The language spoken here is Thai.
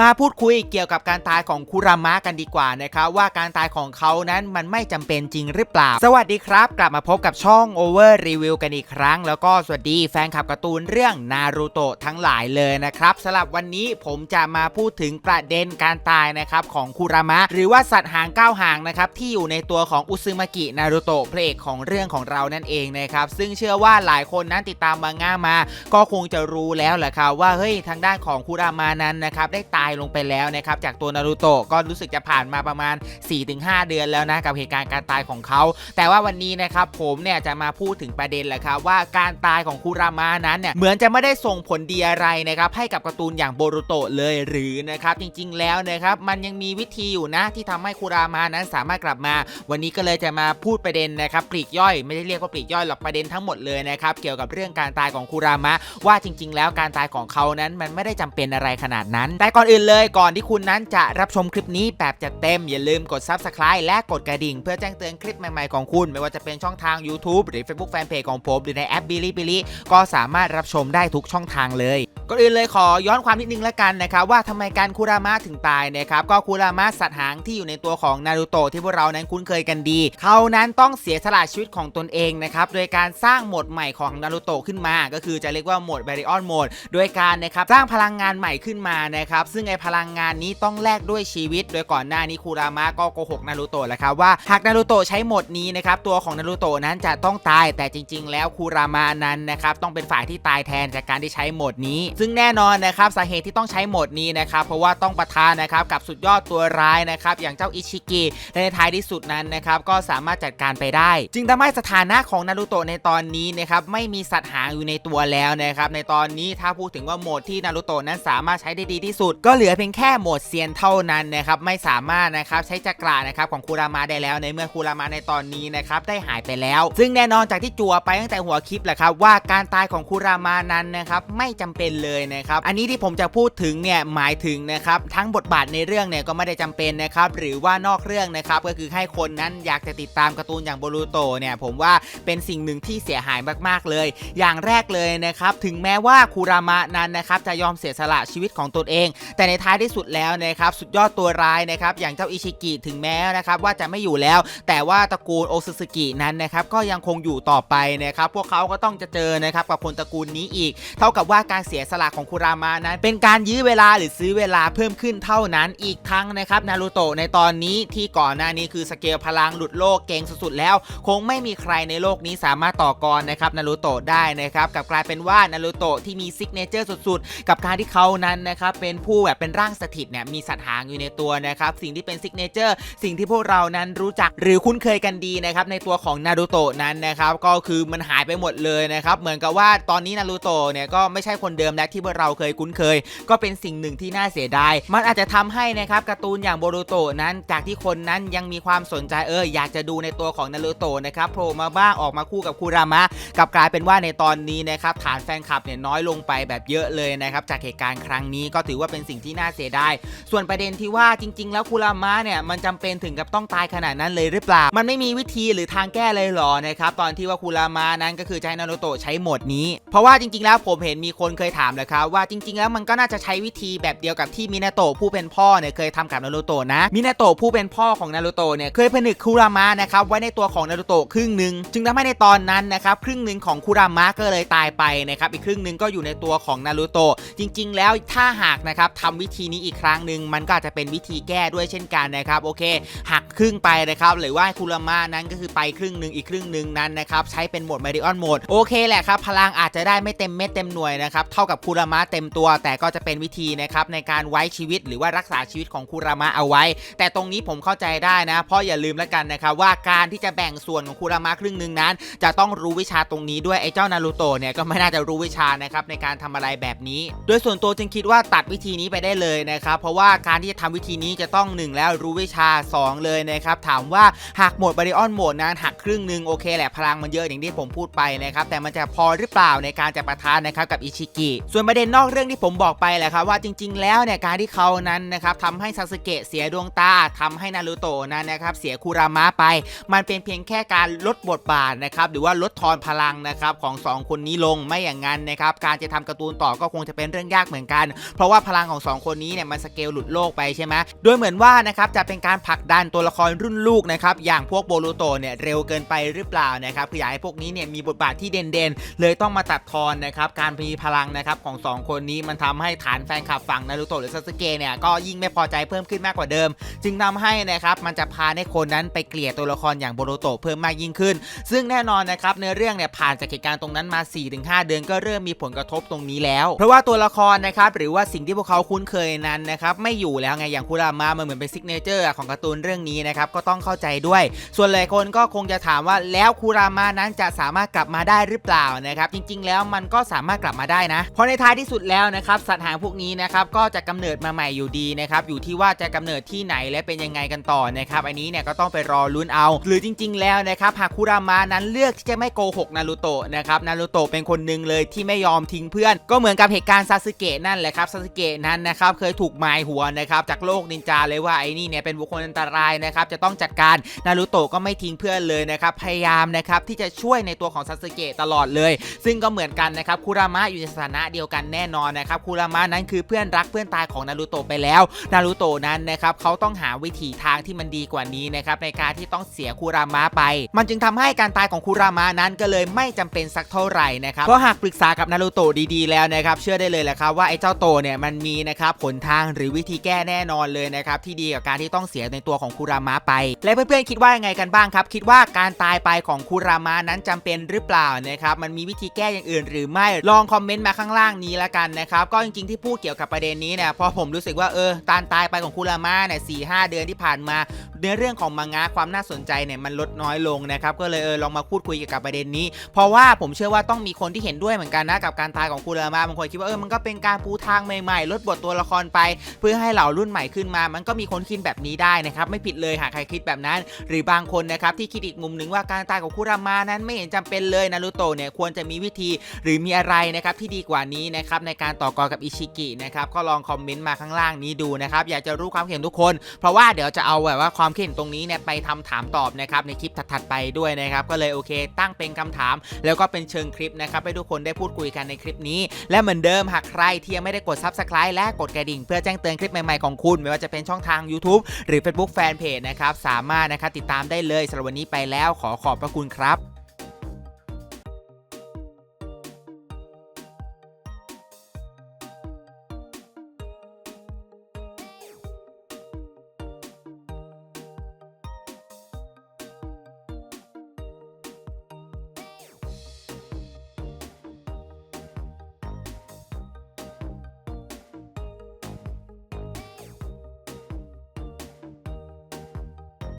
มาพูดคุยเกี่ยวกับการตายของคุรามะกันดีกว่านะครับว่าการตายของเขานั้นมันไม่จำเป็นจริงหรือเปล่า สวัสดีครับ กลับมาพบกับช่อง Over Review กันอีกครั้ง แล้วก็สวัสดีแฟนคลับการ์ตูนเรื่องนารูโตะทั้งหลายเลยนะครับสำหรับวันนี้ผมจะมาพูดถึงประเด็นการตายนะครับของคุรามะ หรือว่าสัตว์หางก้าวหางนะครับที่อยู่ในตัวของอุซึมากินารูโตะพระเอกของเรื่องของเรานั่นเองนะครับซึ่งเชื่อว่าหลายคนนั้นติดตามมังงะมา ก็คงจะรู้แล้วแหละครับว่าเฮ้ยทางด้านของคุรามานั้นนะครับได้ตายลงไปแล้วนะครับจากตัวนารูโตะก็รู้สึกจะผ่านมาประมาณ 4-5 เดือนแล้วนะกับเหตุการณ์การตายของเขา แต่ว่าวันนี้นะครับผมเนี่ยจะมาพูดถึงประเด็นแหละครับว่าการตายของคุรามานั้นเนี่ยเหมือนจะไม่ได้ส่งผลดีอะไรนะครับให้กับการ์ตูนอย่างโบรูโตะเลยหรือนะครับจริงๆแล้วนะครับมันยังมีวิธีอยู่นะที่ทำให้คุรามานั้นสามารถกลับมา วันนี้ก็เลยจะมาพูดประเด็นนะครับปลีกย่อยไม่ได้เรียกว่าปลีกย่อยหรอกประเด็นทั้งหมดเลยนะครับเกี่ยวกับเรื่องการตายของคุรามะว่าจริง ๆ แล้วการตายของเขานั้นมันไม่ได้จำเป็นอะไรขนาดนั้น แต่ก่อนอื่นเลยก่อนที่คุณนั้นจะรับชมคลิปนี้แบบจัดเต็ม อย่าลืมกด Subscribe และกดกระดิ่ง เพื่อแจ้งเตือนคลิปใหม่ๆของคุณ ไม่ว่าจะเป็นช่องทาง YouTube หรือ Facebook Fanpage ของผมหรือในแอป Bilibili ก็สามารถรับชมได้ทุกช่องทางเลยก่อนอื่นเลยขอย้อนความนิดนึงแล้วกันนะครับว่าทำไมการคุรามะถึงตายนะครับก็คุรามะสัตว์หางที่อยู่ในตัวของนารูโตะที่พวกเรานั้นคุ้นเคยกันดี เขานั้นต้องเสียสละชีวิตของตนเองนะครับโดยการสร้างโหมดใหม่ของนารูโตะขึ้นมา ก็คือจะเรียกว่าโหมด b a r i o n โหมดโดยการนะครับสร้างพลังงานใหม่ขึ้นมานะครับซึ่งไอพลังงานนี้ต้องแลกด้วยชีวิต โดยก่อนหน้านี้คุรามะก็โกหกนารูโตะแหละครับว่าหากนารูโตะใช้โหมดนี้นะครับตัวของนารูโตะนั้นจะต้องตายแต่จริง ๆ แล้วคุรามะนั้นนะครับต้องเป็นฝ่ายที่ตายแทนจากการที่ใช้โหมดนี้ ซึ่งแน่นอนนะครับสาเหตุที่ต้องใช้โหมดนี้นะครับเพราะว่าต้องประทานนะครับกับสุดยอดตัวร้ายนะครับอย่างเจ้าอิชิกิและในท้ายที่สุดนั้นนะครับก็สามารถจัดการไปได้ จึงทำให้สถานะของนารูโตะในตอนนี้นะครับไม่มีสัตว์หางอยู่ในตัวแล้วนะครับในตอนนี้ถ้าพูดถึงว่าโหมดที่นารูโตะนั้นสามารถใช้ได้ดีที่สุดก็เหลือเพียงแค่โหมดเซียนเท่านั้นนะครับไม่สามารถนะครับใช้จักรานะครับของคูรามาได้แล้วในเมื่อคูรามาในตอนนี้นะครับได้หายไปแล้ว ซึ่งแน่นอนจากที่จั่วไปตั้งแต่หัวคลิปแหละครับว่าการตายของคูรามานั้นนะครับไม่จำเป็นเลยนะครับอันนี้ที่ผมจะพูดถึงเนี่ยหมายถึงนะครับทั้งบทบาทในเรื่องเนี่ยก็ไม่ได้จำเป็นนะครับหรือว่านอกเรื่องนะครับก็คือให้คนนั้นอยากจะติดตามการ์ตูนอย่างโบรูโตเนี่ยผมว่าเป็นสิ่งหนึ่งที่เสียหายมากๆเลย อย่างแรกเลยนะครับถึงแม้ว่าคูรามะนั้นนะครับจะยอมเสียสละชีวิตของตนเองแต่ในท้ายที่สุดแล้วนะครับสุดยอดตัวร้ายนะครับอย่างเจ้าอิชิกิถึงแม้นะครับว่าจะไม่อยู่แล้ว แต่ว่าตระกูลโอซึสึกินั้นนะครับก็ยังคงอยู่ต่อไปนะครับพวกเขาก็ต้องจะเจอนะครับกับคนตระกูลนี้อีก เท่ากับว่าการเสียสละของคุรามานั้น เป็นการยื้อเวลาหรือซื้อเวลาเพิ่มขึ้นเท่านั้นอีกทั้งนะครับนารูโตะในตอนนี้ที่ก่อนหน้านี้คือสเกลพลังหลุดโลกเก่งสุดๆแล้ว คงไม่มีใครในโลกนี้สามารถต่อกรนะครับนารูโตะได้นะครับกับกลายเป็นว่านารูโตะที่มีซิกเนเจอร์สุดๆ กับการที่เขานั้นนะครับเป็นผู้แบบเป็นร่างสถิตเนี่ยมีสัตว์หางอยู่ในตัวนะครับสิ่งที่เป็นซิกเนเจอร์สิ่งที่พวกเรานั้นรู้จักหรือคุ้นเคยกันดีนะครับในตัวของนารูโตะนั้นนะครับก็คือมันหายไปหมดเลยนะครับเหมือนกับว่าตอนนี้นารูโตะเนี่ยก็ไม่ใช่คนเดิมแล้วที่พวกเราเคยคุ้นเคย ก็เป็นสิ่งหนึ่งที่น่าเสียดายมันอาจจะทำให้นะครับการ์ตูนอย่างโบรูโตะนั้นจากที่คนนั้นยังมีความสนใจเอออยากจะดูในตัวของนารูโตะนะครับโผล่มาบ้างออกมาคู่กับคูรามะกับกลายเป็นว่าในตอนนี้นะครับฐานแฟนคลับเนี่ยน้อยลงไปแบบเยอะเลยนะครับจากเหตุการณ์ครั้งนี้ก็ถือว่าเป็นสิ่งที่น่าเสียดาย ส่วนประเด็นที่ว่าจริง ๆ แล้วคูรามะเนี่ยมันจำเป็นถึงกับต้องตายขนาดนั้นเลยหรือเปล่า มันไม่มีวิธีหรือทางแก้เลยหรอนะครับตอนที่ว่าคูรามะนั้นก็คือใช้นารูโตะใช้โหมดนี้ เพราะว่าจริง ๆ แล้วผมเห็นมีคนเคยถามเลยครับว่าจริง ๆ แล้วมันก็น่าจะใช้วิธีแบบเดียวกับที่มินาโตะผู้เป็นพ่อเนี่ยเคยทำกับนารูโตะนะมินาโตะผู้เป็นพ่อของนารูโตะเนี่ยเคยผนึกคูรามะนะครับไว้ในตัวของนารูโตะครึ่งหนึ่งจึงทำให้ในตอนนั้นนะครับครึ่งหนึ่งของคูรามะก็เลยตายไปนะครับอีกครึ่งหนึ่งก็อยู่ในตัวของนารูโตะจริง ๆ แล้วถ้าหากนะครับททำวิธีนี้อีกครั้งหนึ่งมันก็อาจจะเป็นวิธีแก้ด้วยเช่นกันนะครับโอเคหักครึ่งไปนะครับหรือว่าคูรามะนั้นก็คือไปครึ่งหนึ่งอีกครึ่งหนึ่งนั้นนะครับใช้เป็นโหมดมาริออนโหมดโอเคแหละครับพลังอาจจะได้ไม่เต็มเม็ดเต็มหน่วยนะครับเท่ากับคูรามะเต็มตัว แต่ก็จะเป็นวิธีนะครับในการไว้ชีวิตหรือว่ารักษาชีวิตของคูรามะเอาไว้ แต่ตรงนี้ผมเข้าใจได้นะ เพราะอย่าลืมแล้วกันนะครับว่าการที่จะแบ่งส่วนของคูรามะครึ่งหนึ่งนั้น จะต้องรู้วิชาตรงนี้ด้วยไอ้เจ้านารูโตะเนี่ยก็ไม่น่าจะรู้วิชานะครับในการทำอะไรแบบนี้ โดยส่วนตัวจึงคิดว่าตัดวิธีนี้ไปได้เลยนะครับ เพราะว่าการที่จะทำวิธีนี้จะต้องหนึ่งแล้วรู้วิชาสองเลยนะครับ ถามว่าหากโหมดบริออนโหมดนั้นหักครึ่งหนึ่งโอเคแหละพลังมันเยอะอย่างที่ผมพูดไปนะครับ แต่มันจะพอหรือเปล่าในการจะประทานนะครับกับอิชิกิ ส่วนประเด็นนอกเรื่องที่ผมบอกไปแหละครับว่าจริง ๆ แล้วเนี่ยการที่เขานั้นนะครับทำให้ซาสึเกะเสียดวงตาทำให้นารูโตะนั้นนะครับเสียคูรามะไป มันเป็นเพียงแค่การลดบทบาทนะครับหรือว่าลดทอนพลังนะครับของสองคนนี้ลงไม่อย่างนั้นนะครับการจะทำการ์ตูนต่อก็คงจะเป็นเรื่องยากเหมือนกัน เพราะว่าพลังของสองคนนี้เนี่ยมันสเกลหลุดโลกไปใช่ไหมโดยเหมือนว่านะครับจะเป็นการผลักดันตัวละครรุ่นลูกนะครับอย่างพวกโบรูโตเนี่ยเร็วเกินไปหรือเปล่านะครับคืออยากให้พวกนี้เนี่ยมีบทบาทที่เด่นๆ เลยต้องมาตัดทอนนะครับการมีพลังนะครับของสองคนนี้มันทำให้ฐานแฟนคลับฝั่งนารูโตะหรือซาสึเกะเนี่ยก็ยิ่งไม่พอใจเพิ่มขึ้นมากกว่าเดิม จึงทำให้นะครับมันจะพาให้คนนั้นไปเกลียดตัวละครอย่างโบโรโตเพิ่มมากยิ่งขึ้น ซึ่งแน่นอนนะครับในเรื่องเนี่ยผ่านจากเหตุการณ์ตรงนั้นมา 4-5 เดือนก็เริ่มมีผลกระทบตรงนี้แล้ว เพราะว่าตัวละครนะครับหรือว่าสิ่งที่พวกเขาคุ้นเคยนั้นนะครับไม่อยู่แล้วไงอย่างคุรามะมันเหมือนเป็นซิกเนเจอร์ของการ์ตูนเรื่องนี้นะครับก็ต้องเข้าใจด้วย ส่วนหลายคนก็คงจะถามว่าแล้วคุรามะนั้นจะสามารถกลับมาได้หรือเปล่านะครับจริงๆ แล้วมันก็สามารถกลับมาได้นะ เพราะในท้ายที่สุดแล้วนะครับสัตว์หางพวกนี้นะครับก็จะกำเนิดมาใหม่อยู่ดีนะครับอยู่ที่ว่าจะกำเนิดที่ไหนและเป็นยังไงกันต่อนะครับอันนี้เนี่ยก็ต้องไปรอลุ้นเอา หรือจริง ๆ แล้วนะครับหากคุรามะนั้นเลือกที่จะไม่โกหกนารูโตะนะครับนารูโตะเป็นคนหนึ่งเลยที่ไม่ยอมทิ้งเพื่อน ก็เหมือนกับเหตุการณ์ซาสึเกะนั่นแหละครับซาสึเกะนั้นนะครับเคยถูกหมายหัวนะครับจากโลกนินจาเลยว่าไอ้นี่เนี่ยเป็นบุคคลอันตรายนะครับจะต้องจัดการนารูโตะก็ไม่ทิ้งเพื่อนเลยนะครับพยายามนะครับที่จะช่วยในตัวของซาสึเกะตลอดเลย ซึ่งก็เหมือนกันนะครับคุรามะอยู่ในสถานะเดียวกันแน่นอนนะครับคุรามะนั้นคือเพื่อนรักเพื่อนตายของนารูโตะไปแล้วนารูโตะนั้นนะครับเขาต้องหาวิถีทางที่มันดีกว่านี้นะครับในการที่ต้องเสียคุรามะไป มันจึงทำให้การตายของคุรามะนั้นก็เลยไม่จำเป็นสักเท่าไหร่นะครับเพราะหากปรึกษากับนารูโตะดีๆแล้วนะครับเชื่อได้เลยแหละครับว่าไอ้เจ้าโตเนี่ยมันมีนะครับผลทางหรือวิธีแก้แน่นอนเลยนะครับที่ดีกับการที่ต้องเสียในตัวของคุรามะไป และเพื่อนๆคิดว่ายังไงกันบ้างครับ คิดว่าการตายไปของคุรามะนั้นจำเป็นหรือเปล่านะครับมันมีวิธีแก้อย่างอื่นหรือไม่ลองคอมเมนต์มาข้างล่างนี้ละกันนะครับก็จริงๆที่พูดเกี่ยวกับประเด็นนี้เนี่ยพอผมรู้สึกว่าเออการตายไปของคุรามะเนี่ยสี่ห้าเดือนที่ผ่านมาเนื้อเรื่องของมังงะความน่าสนใจเนี่ยมันลดน้อยลงนะครับก็เลยเออลองมาพูดคุยเกี่ยวกับประเด็นนี้ เพราะว่าผมเชื่อว่าต้องมีคนที่เห็นด้วยเหมือนกันนะกับการตายของคุรามะบางคนคิดว่าเออมันก็เป็นการปูทางใหม่ๆลดบทตัวละครไป เพื่อให้เหล่ารุ่นใหม่ขึ้นมา มันก็มีคนคิดแบบนี้ได้นะครับไม่ผิดเลยหากใครคิดแบบนั้น หรือบางคนนะครับที่คิดอีกมุมหนึ่งว่าการตายของคุรามะนั้นไม่เห็นจำเป็นเลยนารูโตะเนี่ยควรจะมีวิธีหรือมีอะไรนะครับที่ดีกว่านี้นะครับในการต่อกรกับอิชิกินะครับก็ลองคอมเมนต์มาข้างล่างนี้ดูนะครับอยากจะรู้ความเห็นทุกคน เพราะว่าเดี๋ยวจะเอาแบบว่าความคิดเห็นตรงนี้เนี่ยไปทำถามตอบนะครับในคลิปถัดๆไปด้วยนะครับก็เลยโอเค ตั้งเป็นคำถาม แล้วก็เป็นเชิงคลิปนะครับให้ทุกคนได้พูดคุยกันในคลิปนี้ และเหมือนเดิมหากใครที่ยังไม่ได้กด Subscribe และกดกระดิ่งเพื่อแจ้งเตือนคลิปใหม่ๆของคุณ ไม่ว่าจะเป็นช่องทาง YouTube หรือ Facebook Fanpage นะครับสามารถนะครับติดตามได้เลยสำหรับวันนี้ไปแล้วขอขอบพระคุณครับ